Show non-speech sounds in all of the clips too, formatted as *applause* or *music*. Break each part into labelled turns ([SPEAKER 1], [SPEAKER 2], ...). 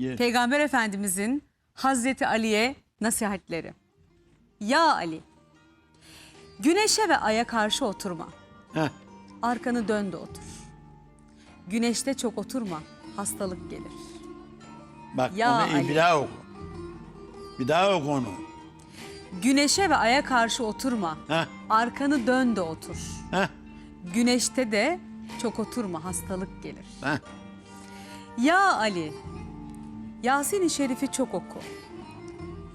[SPEAKER 1] Gel.
[SPEAKER 2] Peygamber Efendimizin Hazreti Ali'ye nasihatleri. Ya Ali, güneşe ve aya karşı oturma.
[SPEAKER 1] Heh.
[SPEAKER 2] Arkanı dön de otur. Güneşte çok oturma, hastalık gelir.
[SPEAKER 1] Bak
[SPEAKER 2] Ya
[SPEAKER 1] onu
[SPEAKER 2] Ali.
[SPEAKER 1] bir daha oku. Bir daha oku onu.
[SPEAKER 2] Güneşe ve aya karşı oturma.
[SPEAKER 1] Heh.
[SPEAKER 2] Arkanı dön de otur.
[SPEAKER 1] Heh.
[SPEAKER 2] Güneşte de çok oturma, hastalık gelir.
[SPEAKER 1] Heh.
[SPEAKER 2] Ya Ali, Yasin-i Şerif'i çok oku.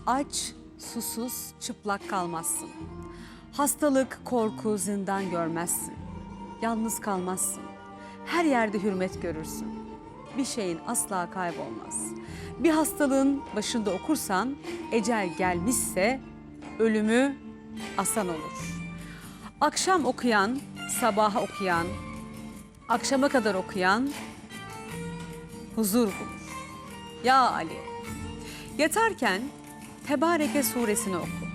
[SPEAKER 2] Aç, susuz, çıplak kalmazsın. Hastalık, korku, zindan görmezsin. Yalnız kalmazsın. Her yerde hürmet görürsün. Bir şeyin asla kaybolmaz. Bir hastalığın başında okursan, ecel gelmişse ölümü asan olur. Akşam okuyan, sabaha okuyan, akşama kadar okuyan huzur bulur. Ya Ali, yatarken Tebareke suresini oku.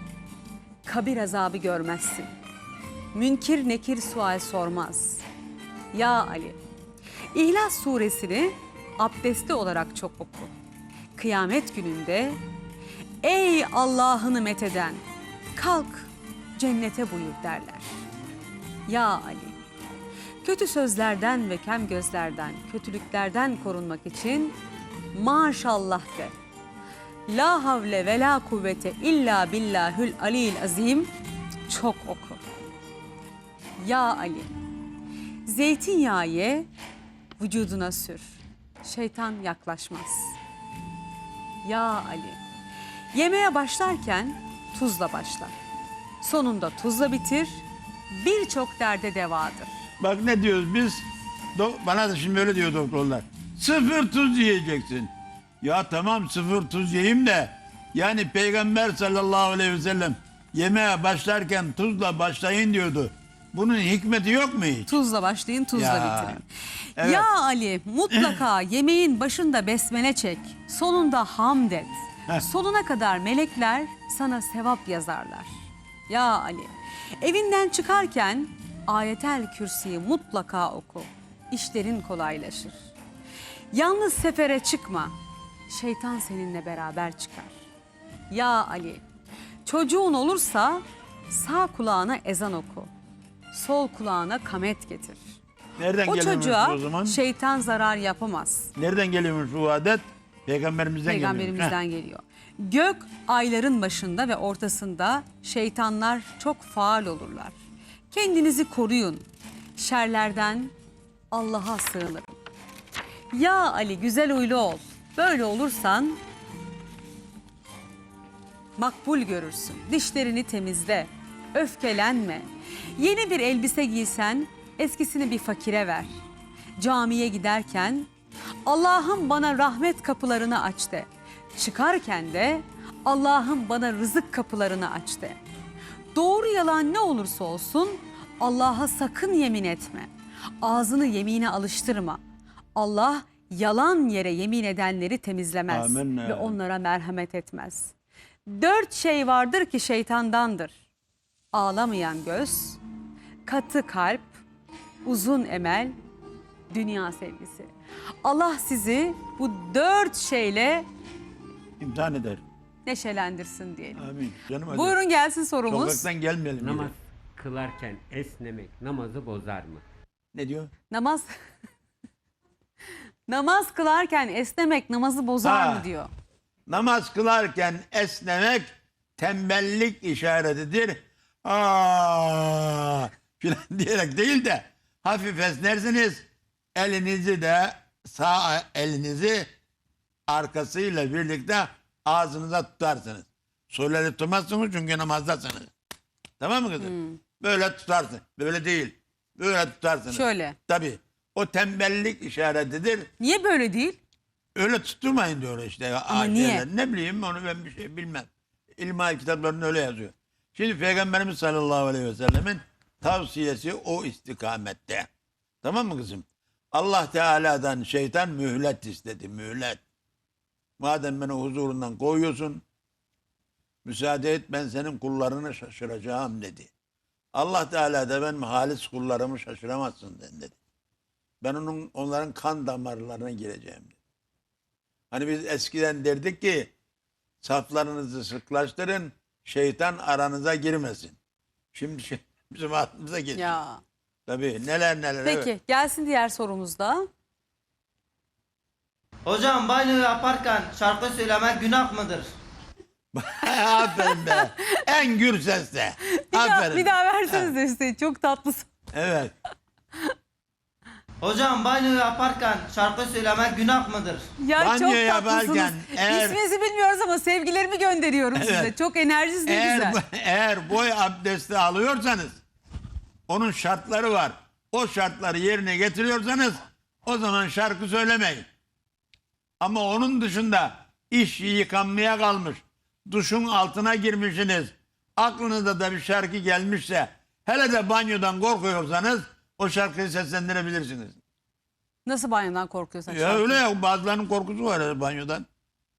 [SPEAKER 2] Kabir azabı görmezsin. Münkir nekir sual sormaz. Ya Ali, İhlas suresini abdestli olarak çok oku. Kıyamet gününde ey Allah'ını metheden kalk cennete buyur derler. Ya Ali, Kötü sözlerden ve kem gözlerden, kötülüklerden korunmak için maşallah de. La havle ve la kuvvete illa billahül aliyil azim çok oku. Ya Ali, zeytinyağı vücuduna sür. Şeytan yaklaşmaz. Ya Ali, yemeğe başlarken tuzla başla. Sonunda tuzla bitir, birçok derde devadır.
[SPEAKER 1] Bak ne diyoruz biz? Bana da şimdi öyle diyor doktorlar. Sıfır tuz yiyeceksin. Ya tamam sıfır tuz yiyeyim de yani Peygamber sallallahu aleyhi ve sellem yemeğe başlarken tuzla başlayın diyordu. Bunun hikmeti yok mu hiç?
[SPEAKER 2] Tuzla başlayın, tuzla
[SPEAKER 1] Ya,
[SPEAKER 2] bitirin.
[SPEAKER 1] evet.
[SPEAKER 2] Ya Ali mutlaka *laughs* yemeğin başında besmele çek, sonunda hamd et.
[SPEAKER 1] Heh.
[SPEAKER 2] Sonuna kadar melekler sana sevap yazarlar. Ya Ali, evinden çıkarken ayetel kürsüyü mutlaka oku. İşlerin kolaylaşır. Yalnız sefere çıkma. Şeytan seninle beraber çıkar. Ya Ali, çocuğun olursa sağ kulağına ezan oku. Sol kulağına kamet getir.
[SPEAKER 1] Nereden
[SPEAKER 2] O
[SPEAKER 1] geliyormuş
[SPEAKER 2] çocuğa
[SPEAKER 1] bu o zaman?
[SPEAKER 2] şeytan zarar yapamaz.
[SPEAKER 1] Nereden geliyormuş bu adet? Peygamberimizden.
[SPEAKER 2] Peygamberimizden
[SPEAKER 1] Heh.
[SPEAKER 2] geliyor. Gök ayların başında ve ortasında şeytanlar çok faal olurlar. Kendinizi koruyun. Şerlerden Allah'a sığınırım. Ya Ali güzel huylu ol. Böyle olursan makbul görürsün. Dişlerini temizle. Öfkelenme. Yeni bir elbise giysen eskisini bir fakire ver. Camiye giderken Allah'ım bana rahmet kapılarını aç de. Çıkarken de Allah'ım bana rızık kapılarını aç de. Doğru yalan ne olursa olsun Allah'a sakın yemin etme. Ağzını yemine alıştırma. Allah yalan yere yemin edenleri temizlemez
[SPEAKER 1] Amenna.
[SPEAKER 2] ve onlara merhamet etmez. Dört şey vardır ki şeytandandır. Ağlamayan göz, katı kalp, uzun emel, dünya sevgisi. Allah sizi bu dört şeyle
[SPEAKER 1] İmtihan eder.
[SPEAKER 2] neşelendirsin diyelim.
[SPEAKER 1] Amin. Canım hadi.
[SPEAKER 2] Buyurun gelsin sorumuz.
[SPEAKER 1] Sokaktan gelmeyelim.
[SPEAKER 3] Namaz kılarken esnemek namazı bozar mı?
[SPEAKER 1] Ne diyor?
[SPEAKER 2] Namaz *laughs* Namaz kılarken esnemek namazı bozar
[SPEAKER 1] Ha.
[SPEAKER 2] mı diyor.
[SPEAKER 1] Namaz kılarken esnemek tembellik işaretidir. Aa, filan *laughs* diyerek değil de hafif esnersiniz. Elinizi de sağ elinizi arkasıyla birlikte ağzınıza tutarsınız. Soyları tutmazsınız çünkü namazdasınız. Tamam mı kızım? Böyle tutarsın. Böyle değil. Böyle tutarsınız.
[SPEAKER 2] Şöyle.
[SPEAKER 1] Tabii. O tembellik işaretidir.
[SPEAKER 2] Niye böyle değil?
[SPEAKER 1] Öyle tutturmayın diyor işte.
[SPEAKER 2] Ama niye?
[SPEAKER 1] Ne bileyim onu ben bir şey bilmem. İlmihal kitaplarında öyle yazıyor. Şimdi Peygamberimiz sallallahu aleyhi ve sellemin tavsiyesi o istikamette. Tamam mı kızım? Allah Teala'dan şeytan mühlet istedi. Mühlet. Madem beni huzurundan koyuyorsun müsaade et ben senin kullarını şaşıracağım dedi. Allah Teala da benim halis kullarımı şaşıramazsın dedi. Ben onun onların kan damarlarına gireceğim dedi. Hani biz eskiden derdik ki saflarınızı sıklaştırın, şeytan aranıza girmesin. Şimdi şey, *laughs* bizim aklımıza geçti.
[SPEAKER 2] Ya.
[SPEAKER 1] Tabii neler neler.
[SPEAKER 2] Peki
[SPEAKER 1] evet.
[SPEAKER 2] gelsin diğer sorumuz da.
[SPEAKER 4] Hocam banyo yaparken şarkı söylemek günah mıdır? *laughs*
[SPEAKER 1] Aferin be. En gür sesle.
[SPEAKER 2] Bir daha,
[SPEAKER 1] Aferin.
[SPEAKER 2] bir daha verseniz de Hüseyin. Çok tatlısın.
[SPEAKER 1] Evet.
[SPEAKER 4] Hocam banyo yaparken şarkı söylemek günah mıdır?
[SPEAKER 2] Ya
[SPEAKER 1] Banyo
[SPEAKER 2] çok
[SPEAKER 1] yaparken
[SPEAKER 2] tatlısınız.
[SPEAKER 1] eğer-
[SPEAKER 2] İsminizi bilmiyoruz ama sevgilerimi gönderiyorum size.
[SPEAKER 1] Evet.
[SPEAKER 2] Çok enerjiniz ne
[SPEAKER 1] Eğer,
[SPEAKER 2] güzel.
[SPEAKER 1] eğer boy abdesti alıyorsanız onun şartları var. O şartları yerine getiriyorsanız o zaman şarkı söylemeyin. Ama onun dışında iş yıkanmaya kalmış. Duşun altına girmişsiniz. Aklınıza da bir şarkı gelmişse hele de banyodan korkuyorsanız o şarkıyı seslendirebilirsiniz.
[SPEAKER 2] Nasıl banyodan korkuyorsun?
[SPEAKER 1] Ya
[SPEAKER 2] şarkı?
[SPEAKER 1] öyle ya bazılarının korkusu var ya banyodan.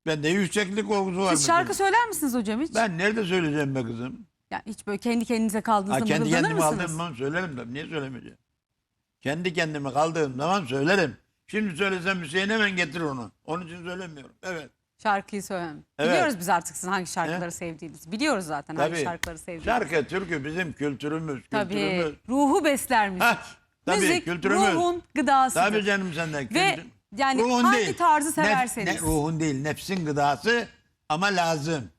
[SPEAKER 1] Bende yükseklik korkusu var.
[SPEAKER 2] Siz şarkı
[SPEAKER 1] mesela.
[SPEAKER 2] söyler misiniz hocam hiç?
[SPEAKER 1] Ben nerede söyleyeceğim be kızım?
[SPEAKER 2] Yani hiç böyle kendi kendinize kaldığınızda
[SPEAKER 1] Ha, kendi
[SPEAKER 2] mırıldanır
[SPEAKER 1] kendime
[SPEAKER 2] mısınız?
[SPEAKER 1] zaman söylerim tabii. Niye söylemeyeceğim? Kendi kendime kaldığım zaman söylerim. Şimdi söylesem Hüseyin hemen getirir onu. Onun için söylemiyorum. Evet.
[SPEAKER 2] Şarkıyı söylemem.
[SPEAKER 1] Evet.
[SPEAKER 2] Biliyoruz biz artık sizin hangi şarkıları sevdiğinizi. Biliyoruz zaten hangi
[SPEAKER 1] Tabii.
[SPEAKER 2] şarkıları sevdiğinizi.
[SPEAKER 1] Şarkı, türkü bizim kültürümüz.
[SPEAKER 2] Tabii.
[SPEAKER 1] Kültürümüz.
[SPEAKER 2] Ruhu besler müzik.
[SPEAKER 1] Tabii
[SPEAKER 2] müzik
[SPEAKER 1] kültürümüz.
[SPEAKER 2] ruhun gıdasıdır.
[SPEAKER 1] Tabii canım senden.
[SPEAKER 2] Ve
[SPEAKER 1] kültür-
[SPEAKER 2] yani hangi tarzı severseniz.
[SPEAKER 1] ne, ruhun değil, nefsin gıdası ama lazım.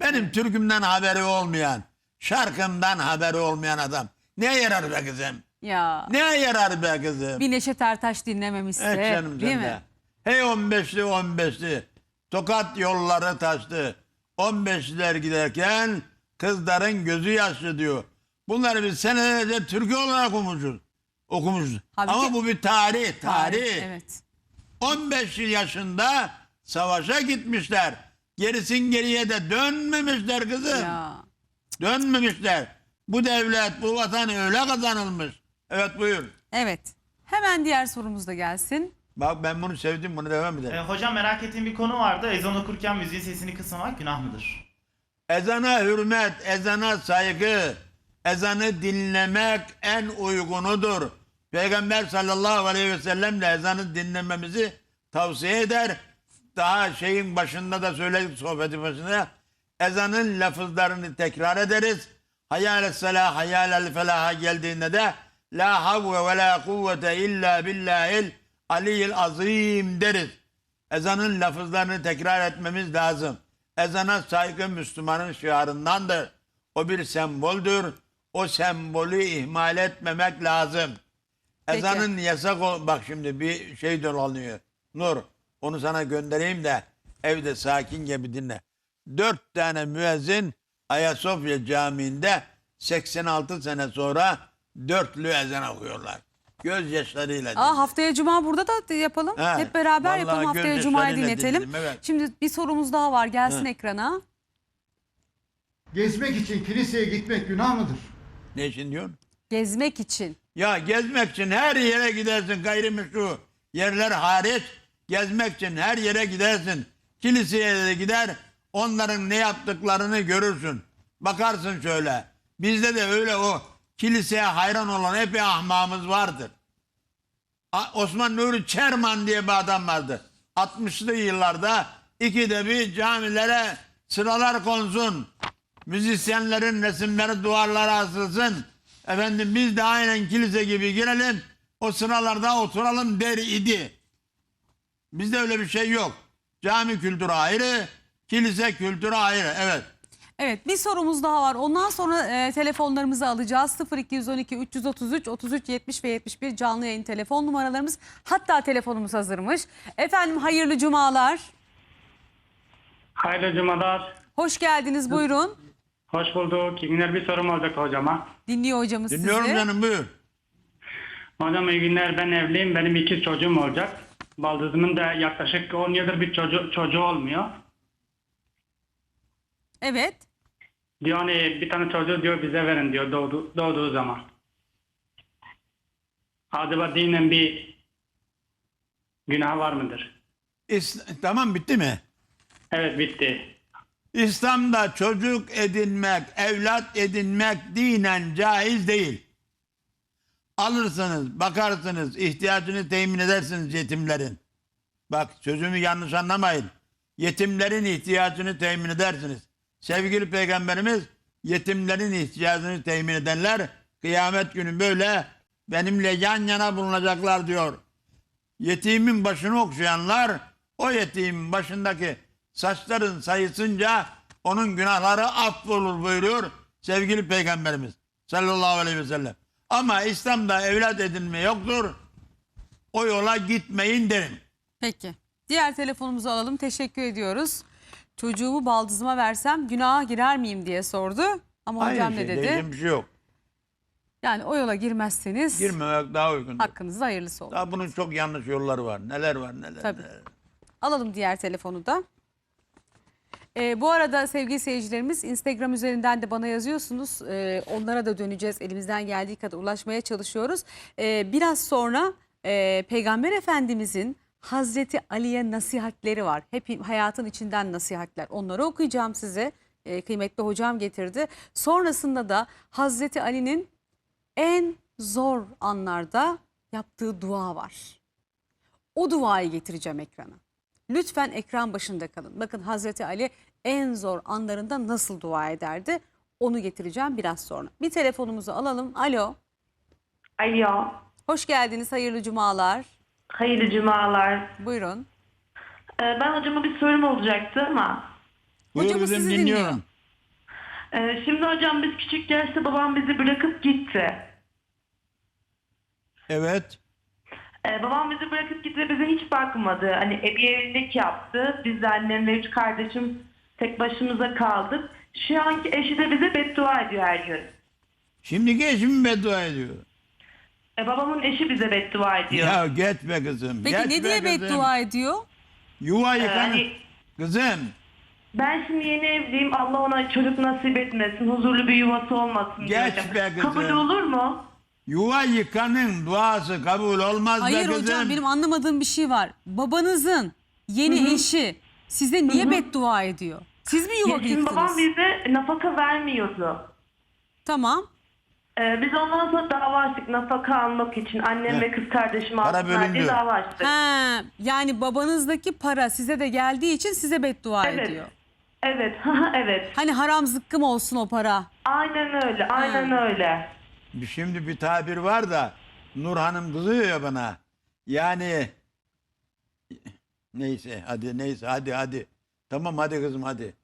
[SPEAKER 1] Benim türkümden haberi olmayan, şarkımdan haberi olmayan adam. Ne yarar be kızım?
[SPEAKER 2] Ya
[SPEAKER 1] Ne yarar be kızım?
[SPEAKER 2] bir Neşet Ertaş dinlememişse.
[SPEAKER 1] Evet canım
[SPEAKER 2] değil mi?
[SPEAKER 1] Hey 15'li 15'li. Tokat yolları taştı. 15'liler giderken kızların gözü yaşlı diyor. Bunları biz senelerce türkü olarak okumuşuz. Okumuşuz.
[SPEAKER 2] Halbuki-
[SPEAKER 1] Ama bu bir tarih, tarih.
[SPEAKER 2] Tarih, Evet.
[SPEAKER 1] 15 yaşında savaşa gitmişler. Gerisin geriye de dönmemişler kızım.
[SPEAKER 2] Ya.
[SPEAKER 1] Dönmemişler. Bu devlet, bu vatan öyle kazanılmış. Evet buyur.
[SPEAKER 2] Evet. Hemen diğer sorumuz da gelsin.
[SPEAKER 1] Bak ben bunu sevdim, bunu devam edelim.
[SPEAKER 5] E, hocam merak ettiğim bir konu vardı. Ezan okurken müziğin sesini kısmamak günah mıdır?
[SPEAKER 1] Ezana hürmet, ezana saygı, ezanı dinlemek en uygunudur. Peygamber sallallahu aleyhi ve sellem de ezanı dinlememizi tavsiye eder. Daha şeyin başında da söyledik sohbetin başında. Ezanın lafızlarını tekrar ederiz. Hayal salah, hayal felaha geldiğinde de la havve ve la kuvvete illa billahil aliyyil azim deriz. Ezanın lafızlarını tekrar etmemiz lazım. Ezana saygı Müslümanın şiarındandır. O bir semboldür. O sembolü ihmal etmemek lazım.
[SPEAKER 2] Peki.
[SPEAKER 1] Ezanın yasak ol... Bak şimdi bir şey dolanıyor. Nur onu sana göndereyim de evde sakin gibi dinle. Dört tane müezzin Ayasofya Camii'nde 86 sene sonra dörtlü ezan okuyorlar. Gözyaşlarıyla.
[SPEAKER 2] Aa, haftaya cuma burada da yapalım.
[SPEAKER 1] Ha,
[SPEAKER 2] Hep beraber
[SPEAKER 1] vallahi
[SPEAKER 2] yapalım. Haftaya
[SPEAKER 1] gözyaşlarıyla
[SPEAKER 2] cumayı dinletelim.
[SPEAKER 1] dinledim, evet.
[SPEAKER 2] Şimdi bir sorumuz daha var. Gelsin
[SPEAKER 1] Ha.
[SPEAKER 2] ekrana.
[SPEAKER 6] Gezmek için kiliseye gitmek günah mıdır?
[SPEAKER 1] Ne için diyorsun?
[SPEAKER 2] Gezmek için.
[SPEAKER 1] Ya gezmek için her yere gidersin gayrimeşru yerler hariç gezmek için her yere gidersin. Kiliseye de gider onların ne yaptıklarını görürsün. Bakarsın şöyle. Bizde de öyle o kiliseye hayran olan epey ahmağımız vardır. Osman Nuri Çerman diye bir adam vardı. 60'lı yıllarda ikide bir camilere sıralar konsun. Müzisyenlerin resimleri duvarlara asılsın. Efendim biz de aynen kilise gibi girelim. O sıralarda oturalım der idi. Bizde öyle bir şey yok. Cami kültürü ayrı, kilise kültürü ayrı. Evet.
[SPEAKER 2] Evet bir sorumuz daha var. Ondan sonra e, telefonlarımızı alacağız. 0212 333 33 70 ve 71 canlı yayın telefon numaralarımız. Hatta telefonumuz hazırmış. Efendim hayırlı cumalar.
[SPEAKER 7] Hayırlı cumalar.
[SPEAKER 2] Hoş geldiniz buyurun.
[SPEAKER 7] Hoş bulduk. İyi günler bir sorum olacak hocama.
[SPEAKER 2] Dinliyor hocamız
[SPEAKER 1] Dinliyorum
[SPEAKER 2] sizi.
[SPEAKER 1] canım buyur.
[SPEAKER 7] Hocam iyi günler ben evliyim. Benim iki çocuğum olacak. Baldızımın da yaklaşık 10 yıldır bir çocuğu, çocuğu olmuyor.
[SPEAKER 2] Evet.
[SPEAKER 7] Diyor hani bir tane çocuğu diyor bize verin diyor doğdu, doğduğu zaman. Acaba dinen bir günah var mıdır?
[SPEAKER 1] İs- tamam bitti mi?
[SPEAKER 7] Evet bitti.
[SPEAKER 1] İslam'da çocuk edinmek, evlat edinmek dinen caiz değil. Alırsınız, bakarsınız, ihtiyacını temin edersiniz yetimlerin. Bak sözümü yanlış anlamayın. Yetimlerin ihtiyacını temin edersiniz. Sevgili peygamberimiz yetimlerin ihtiyacını temin edenler kıyamet günü böyle benimle yan yana bulunacaklar diyor. Yetimin başını okşayanlar o yetimin başındaki saçların sayısınca onun günahları affolur buyuruyor sevgili peygamberimiz sallallahu aleyhi ve sellem. Ama İslam'da evlat edinme yoktur. O yola gitmeyin derim.
[SPEAKER 2] Peki. Diğer telefonumuzu alalım. Teşekkür ediyoruz. Çocuğumu baldızıma versem günaha girer miyim diye sordu. Ama
[SPEAKER 1] Aynı
[SPEAKER 2] hocam
[SPEAKER 1] şey,
[SPEAKER 2] ne dedi?
[SPEAKER 1] bir şey yok.
[SPEAKER 2] Yani o yola girmezseniz
[SPEAKER 1] Girmemek daha uygun.
[SPEAKER 2] hakkınızda hayırlısı olur.
[SPEAKER 1] Daha bunun çok yanlış yolları var. Neler var neler.
[SPEAKER 2] Tabii.
[SPEAKER 1] neler.
[SPEAKER 2] Alalım diğer telefonu da. Ee, bu arada sevgili seyircilerimiz Instagram üzerinden de bana yazıyorsunuz. Ee, onlara da döneceğiz. Elimizden geldiği kadar ulaşmaya çalışıyoruz. Ee, biraz sonra e, Peygamber Efendimizin Hazreti Ali'ye nasihatleri var. Hep hayatın içinden nasihatler. Onları okuyacağım size. Ee, kıymetli hocam getirdi. Sonrasında da Hazreti Ali'nin en zor anlarda yaptığı dua var. O duayı getireceğim ekrana. Lütfen ekran başında kalın. Bakın Hazreti Ali en zor anlarında nasıl dua ederdi? Onu getireceğim biraz sonra. Bir telefonumuzu alalım. Alo.
[SPEAKER 8] Alo,
[SPEAKER 2] Hoş geldiniz. Hayırlı cumalar.
[SPEAKER 8] Hayırlı cumalar.
[SPEAKER 2] Buyurun.
[SPEAKER 8] Ee, ben hocama bir sorum olacaktı ama.
[SPEAKER 1] Buyur
[SPEAKER 2] Hocamız
[SPEAKER 1] kızım,
[SPEAKER 2] sizi
[SPEAKER 1] dinliyorum.
[SPEAKER 8] Ee, şimdi hocam biz küçük yaşta babam bizi bırakıp gitti.
[SPEAKER 1] Evet.
[SPEAKER 8] Ee, babam bizi bırakıp gitti ve bize hiç bakmadı. Hani e, bir evlilik yaptı. Biz de annem ve üç kardeşim tek başımıza kaldık. Şu anki eşi de bize beddua ediyor her gün.
[SPEAKER 1] Şimdiki eşim beddua ediyor.
[SPEAKER 8] Ee, babamın eşi bize beddua ediyor.
[SPEAKER 1] Ya geç be kızım.
[SPEAKER 2] Peki
[SPEAKER 1] geç
[SPEAKER 2] ne diye
[SPEAKER 1] kızım.
[SPEAKER 2] beddua ediyor?
[SPEAKER 1] Yuva
[SPEAKER 8] Ee,
[SPEAKER 1] yıkan.
[SPEAKER 8] hani
[SPEAKER 1] Kızım
[SPEAKER 8] ben şimdi yeni evliyim. Allah ona çocuk nasip etmesin. Huzurlu bir yuvası olmasın
[SPEAKER 1] Geç
[SPEAKER 8] hocam.
[SPEAKER 1] be kızım.
[SPEAKER 8] Kabul olur mu?
[SPEAKER 1] yuva yıkanın duası kabul olmaz
[SPEAKER 2] Hayır
[SPEAKER 1] be kızım.
[SPEAKER 2] hocam benim anlamadığım bir şey var. Babanızın yeni eşi size niye beddua ediyor? Siz mi yuva
[SPEAKER 8] Ya şimdi babam
[SPEAKER 2] yıktınız?
[SPEAKER 8] bize nafaka vermiyordu.
[SPEAKER 2] Tamam.
[SPEAKER 8] Ee, biz ondan sonra dava açtık nafaka almak için. Annem
[SPEAKER 1] Heh.
[SPEAKER 8] ve kız kardeşim
[SPEAKER 1] Para
[SPEAKER 8] alsınlar diye dava açtık.
[SPEAKER 2] Ha, yani babanızdaki para size de geldiği için size beddua
[SPEAKER 8] Evet.
[SPEAKER 2] ediyor.
[SPEAKER 8] Evet, *laughs* evet.
[SPEAKER 2] Hani haram zıkkım olsun o para.
[SPEAKER 8] Aynen öyle, aynen öyle.
[SPEAKER 1] Şimdi bir tabir var da Nur Hanım kızıyor ya bana. Yani neyse hadi neyse hadi hadi. Tamam hadi kızım hadi.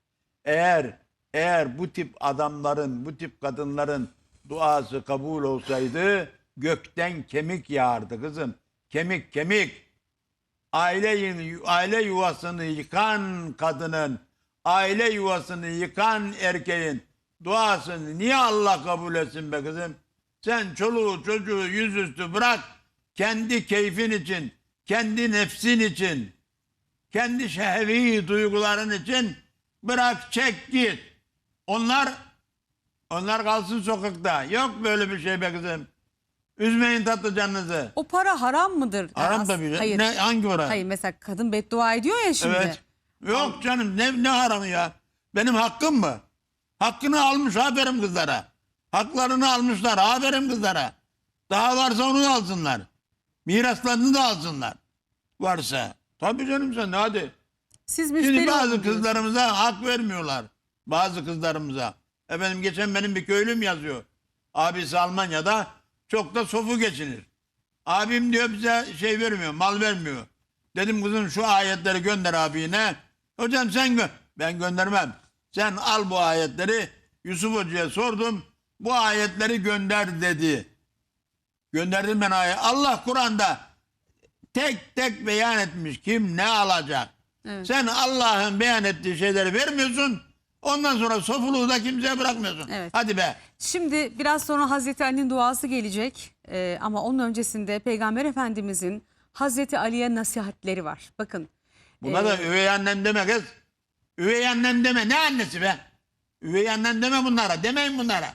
[SPEAKER 1] Eğer eğer bu tip adamların, bu tip kadınların duası kabul olsaydı gökten kemik yağardı kızım. Kemik kemik. Aile, aile yuvasını yıkan kadının, aile yuvasını yıkan erkeğin duasını niye Allah kabul etsin be kızım? Sen çoluğu çocuğu yüzüstü bırak. Kendi keyfin için, kendi nefsin için, kendi şehvi duyguların için bırak çek git. Onlar onlar kalsın sokakta. Yok böyle bir şey be kızım. Üzmeyin tatlı canınızı.
[SPEAKER 2] O para haram mıdır?
[SPEAKER 1] Haram
[SPEAKER 2] As-
[SPEAKER 1] tabii.
[SPEAKER 2] Hayır.
[SPEAKER 1] Ne, hangi para?
[SPEAKER 2] Hayır mesela kadın beddua ediyor ya şimdi.
[SPEAKER 1] Evet. Yok canım ne, ne haramı ya? Benim hakkım mı? Hakkını almış aferin kızlara. Haklarını almışlar aferin kızlara. Daha varsa onu da alsınlar. Miraslarını da alsınlar. Varsa. Tabii canım sen hadi.
[SPEAKER 2] Siz müşteri
[SPEAKER 1] Şimdi bazı
[SPEAKER 2] diyorsunuz.
[SPEAKER 1] kızlarımıza hak vermiyorlar. Bazı kızlarımıza. Efendim geçen benim bir köylüm yazıyor. Abisi Almanya'da çok da sofu geçinir. Abim diyor bize şey vermiyor, mal vermiyor. Dedim kızım şu ayetleri gönder abine. Hocam sen gö ben göndermem. Sen al bu ayetleri. Yusuf Hoca'ya sordum. Bu ayetleri gönder dedi. Gönderdim ben ayet. Allah Kur'an'da tek tek beyan etmiş kim ne alacak.
[SPEAKER 2] Evet.
[SPEAKER 1] Sen Allah'ın beyan ettiği şeyleri vermiyorsun. Ondan sonra sofuluğu da kimseye bırakmıyorsun.
[SPEAKER 2] Evet.
[SPEAKER 1] Hadi be.
[SPEAKER 2] Şimdi biraz sonra Hazreti Ali'nin duası gelecek. Ee, ama onun öncesinde Peygamber Efendimizin Hazreti Ali'ye nasihatleri var. Bakın.
[SPEAKER 1] Buna
[SPEAKER 2] Ee,
[SPEAKER 1] da üvey annem deme kız. Üvey annem deme. Ne annesi be? Üvey annem deme bunlara. Demeyin bunlara.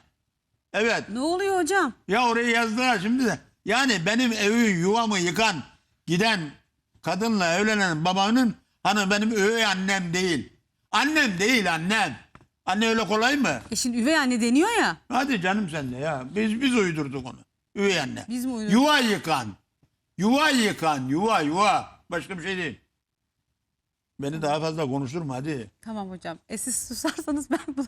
[SPEAKER 1] Evet.
[SPEAKER 2] Ne oluyor hocam?
[SPEAKER 1] Ya oraya yazdılar şimdi de. Yani benim evi yuvamı yıkan giden kadınla evlenen babanın hanı benim üvey annem değil. Annem değil annem. Anne öyle kolay mı?
[SPEAKER 2] E şimdi üvey anne deniyor ya.
[SPEAKER 1] Hadi canım sen de ya. Biz biz uydurduk onu. Üvey anne.
[SPEAKER 2] Biz mi uydurduk?
[SPEAKER 1] Yuva yıkan. Yuva yıkan. Yuva yuva. Başka bir şey değil. Beni daha fazla konuşturma hadi.
[SPEAKER 2] Tamam hocam. E siz susarsanız ben bunu...